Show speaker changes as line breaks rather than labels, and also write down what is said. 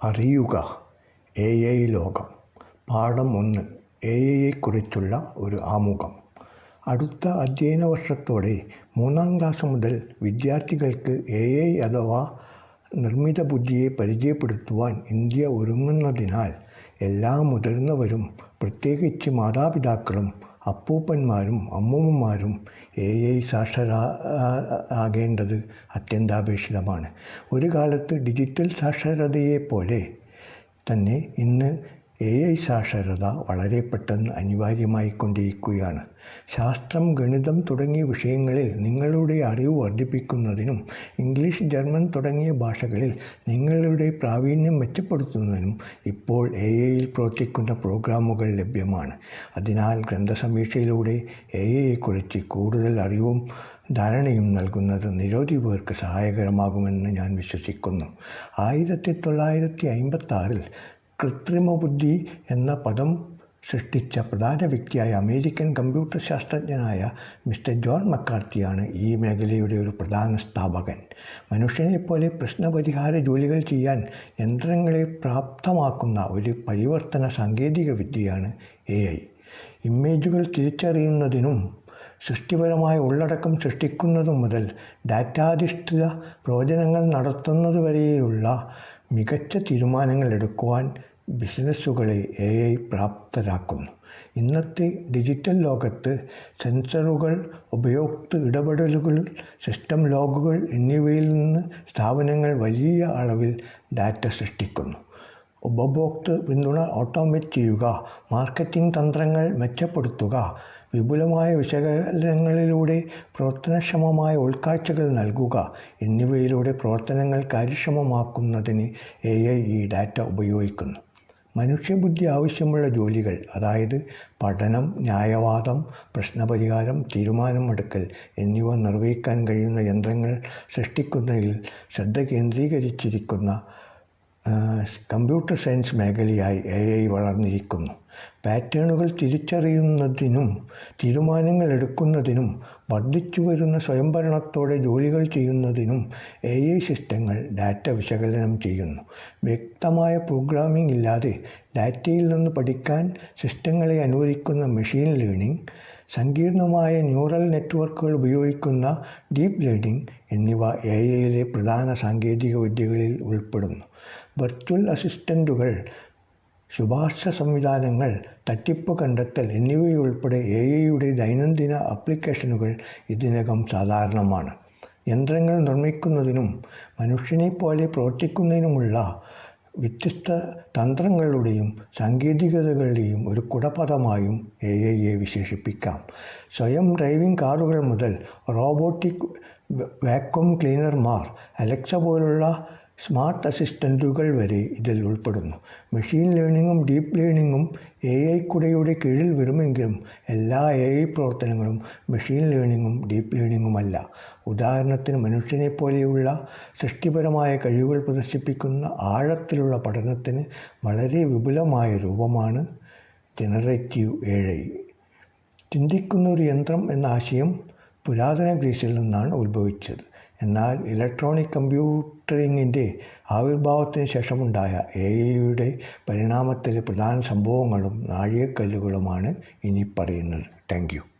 അറിയുക. A I ലോകം. പാഠം ഒന്ന്. എ ഐയെക്കുറിച്ചുള്ള ഒരു ആമുഖം. അടുത്ത അധ്യയന വർഷത്തോടെ മൂന്നാം ക്ലാസ് മുതൽ വിദ്യാർത്ഥികൾക്ക് എ ഐ അഥവാ നിർമ്മിത ബുദ്ധിയെ പരിചയപ്പെടുത്തുവാൻ ഇന്ത്യ ഒരുങ്ങുന്നതിനാൽ എല്ലാ മുതിർന്നവരും പ്രത്യേകിച്ച് മാതാപിതാക്കളും അപ്പൂപ്പന്മാരും അമ്മൂമ്മമാരും എ ഐ സാക്ഷരരാകേണ്ടത് അത്യന്താപേക്ഷിതമാണ്. ഒരു കാലത്ത് ഡിജിറ്റൽ സാക്ഷരതയെപ്പോലെ തന്നെ ഇന്ന് എ ഐ സാക്ഷരത വളരെ പെട്ടെന്ന് അനിവാര്യമായിക്കൊണ്ടിരിക്കുകയാണ്. ശാസ്ത്രം ഗണിതം തുടങ്ങിയ വിഷയങ്ങളിൽ നിങ്ങളുടെ അറിവ് വർദ്ധിപ്പിക്കുന്നതിനും ഇംഗ്ലീഷ് ജർമ്മൻ തുടങ്ങിയ ഭാഷകളിൽ നിങ്ങളുടെ പ്രാവീണ്യം മെച്ചപ്പെടുത്തുന്നതിനും ഇപ്പോൾ എ ഐയിൽ പ്രവർത്തിക്കുന്ന പ്രോഗ്രാമുകൾ ലഭ്യമാണ്. അതിനാൽ ഗ്രന്ഥസമീക്ഷയിലൂടെ എ ഐയെക്കുറിച്ച് കൂടുതൽ അറിവും ധാരണയും നൽകുന്നത് നിരവധി പേർക്ക് സഹായകരമാകുമെന്ന് ഞാൻ വിശ്വസിക്കുന്നു. ആയിരത്തി തൊള്ളായിരത്തി അമ്പത്താറിൽ കൃത്രിമ ബുദ്ധി എന്ന പദം സൃഷ്ടിച്ച പ്രധാന വ്യക്തിയായ അമേരിക്കൻ കമ്പ്യൂട്ടർ ശാസ്ത്രജ്ഞനായ മിസ്റ്റർ ജോൺ മക്കാർത്തിയാണ് ഈ മേഖലയുടെ ഒരു പ്രധാന സ്ഥാപകൻ. മനുഷ്യനെപ്പോലെ പ്രശ്നപരിഹാര ജോലികൾ ചെയ്യാൻ യന്ത്രങ്ങളെ പ്രാപ്തമാക്കുന്ന ഒരു പരിവർത്തന സാങ്കേതിക വിദ്യയാണ് എ ഐ. ഇമേജുകൾ തിരിച്ചറിയുന്നതിനും സൃഷ്ടിപരമായ ഉള്ളടക്കം സൃഷ്ടിക്കുന്നതു മുതൽ ഡാറ്റാധിഷ്ഠിത പ്രവചനങ്ങൾ നടത്തുന്നതുവരെയുള്ള മികച്ച തീരുമാനങ്ങൾ എടുക്കുവാൻ ബിസിനസ്സുകളെ എ ഐ പ്രാപ്തരാക്കുന്നു. ഇന്നത്തെ ഡിജിറ്റൽ ലോകത്ത് സെൻസറുകൾ ഉപയോക്തൃ ഇടപെടലുകൾ സിസ്റ്റം ലോഗുകൾ എന്നിവയിൽ നിന്ന് സ്ഥാപനങ്ങൾ വലിയ അളവിൽ ഡാറ്റ സൃഷ്ടിക്കുന്നു. ഉപഭോക്തൃ പിന്തുണ ഓട്ടോമേറ്റ് ചെയ്യുക മാർക്കറ്റിംഗ് തന്ത്രങ്ങൾ മെച്ചപ്പെടുത്തുക വിപുലമായ വിശകലനങ്ങളിലൂടെ പ്രവർത്തനക്ഷമമായ ഉൾക്കാഴ്ചകൾ നൽകുക എന്നിവയിലൂടെ പ്രവർത്തനങ്ങൾ കാര്യക്ഷമമാക്കുന്നതിന് എ ഐ ഈ ഡാറ്റ ഉപയോഗിക്കുന്നു. മനുഷ്യബുദ്ധി ആവശ്യമുള്ള ജോലികൾ അതായത് പഠനം ന്യായവാദം പ്രശ്നപരിഹാരം തീരുമാനമെടുക്കൽ എന്നിവ നിർവഹിക്കാൻ കഴിയുന്ന യന്ത്രങ്ങൾ സൃഷ്ടിക്കുന്നതിൽ ശ്രദ്ധ കേന്ദ്രീകരിച്ചിരിക്കുന്ന കമ്പ്യൂട്ടർ സയൻസ് മേഖലയായി എ ഐ വളർന്നിരിക്കുന്നു. പാറ്റേണുകൾ തിരിച്ചറിയുന്നതിനും തീരുമാനങ്ങൾ എടുക്കുന്നതിനും വർദ്ധിച്ചു വരുന്ന സ്വയംഭരണത്തോടെ ജോലികൾ ചെയ്യുന്നതിനും എ ഐ സിസ്റ്റങ്ങൾ ഡാറ്റ വിശകലനം ചെയ്യുന്നു. വ്യക്തമായ പ്രോഗ്രാമിംഗ് ഇല്ലാതെ ഡാറ്റയിൽ നിന്ന് പഠിക്കാൻ സിസ്റ്റങ്ങളെ അനുവദിക്കുന്ന മെഷീൻ ലേണിംഗ് സങ്കീർണമായ ന്യൂറൽ നെറ്റ്വർക്കുകൾ ഉപയോഗിക്കുന്ന ഡീപ്പ് ലേണിംഗ് എന്നിവ എ ഐയിലെ പ്രധാന സാങ്കേതിക വിദ്യകളിൽ ഉൾപ്പെടുന്നു. വെർച്വൽ അസിസ്റ്റന്റുകൾ ശുപാർശ സംവിധാനങ്ങൾ തട്ടിപ്പ് കണ്ടെത്തൽ എന്നിവയുൾപ്പെടെ എ ഐയുടെ ദൈനംദിന ആപ്ലിക്കേഷനുകൾ ഇതിനകം സാധാരണമാണ്. യന്ത്രങ്ങൾ നിർമ്മിക്കുന്നതിനും മനുഷ്യനെപ്പോലെ പ്രവർത്തിക്കുന്നതിനുമുള്ള വ്യത്യസ്ത തന്ത്രങ്ങളുടെയും സാങ്കേതികതകളുടെയും ഒരു കുടപദമായും എ ഐയെ വിശേഷിപ്പിക്കാം. സ്വയം ഡ്രൈവിംഗ് കാറുകൾ മുതൽ റോബോട്ടിക് വാക്വം ക്ലീനർമാർ അലക്സ പോലുള്ള സ്മാർട്ട് അസിസ്റ്റന്റുകൾ വരെ ഇതിൽ ഉൾപ്പെടുന്നു. മെഷീൻ ലേണിങ്ങും ഡീപ്പ് ലേണിങ്ങും എ ഐ കുടയുടെ കീഴിൽ വരുമെങ്കിലും എല്ലാ എ ഐ പ്രവർത്തനങ്ങളും മെഷീൻ ലേണിങ്ങും ഡീപ്പ് ലേണിങ്ങുമല്ല ഉദാഹരണത്തിന് മനുഷ്യനെ പോലെയുള്ള സൃഷ്ടിപരമായ കഴിവുകൾ പ്രദർശിപ്പിക്കുന്ന ആഴത്തിലുള്ള പഠനത്തിന് വളരെ വിപുലമായ രൂപമാണ് ജനറേറ്റീവ് എ ഐ ചിന്തിക്കുന്ന ഒരു യന്ത്രം എന്ന ആശയം പുരാതന ഗ്രീസിൽ നിന്നാണ് ഉത്ഭവിച്ചത്. എന്നാൽ ഇലക്ട്രോണിക് കമ്പ്യൂട്ടറിങ്ങിന്റെ ആവിർഭാവത്തിന് ശേഷമുണ്ടായ എ ഐയുടെ പരിണാമത്തിലെ പ്രധാന സംഭവങ്ങളും നാഴികക്കല്ലുകളുമാണ് ഇനി പറയുന്നത് താങ്ക്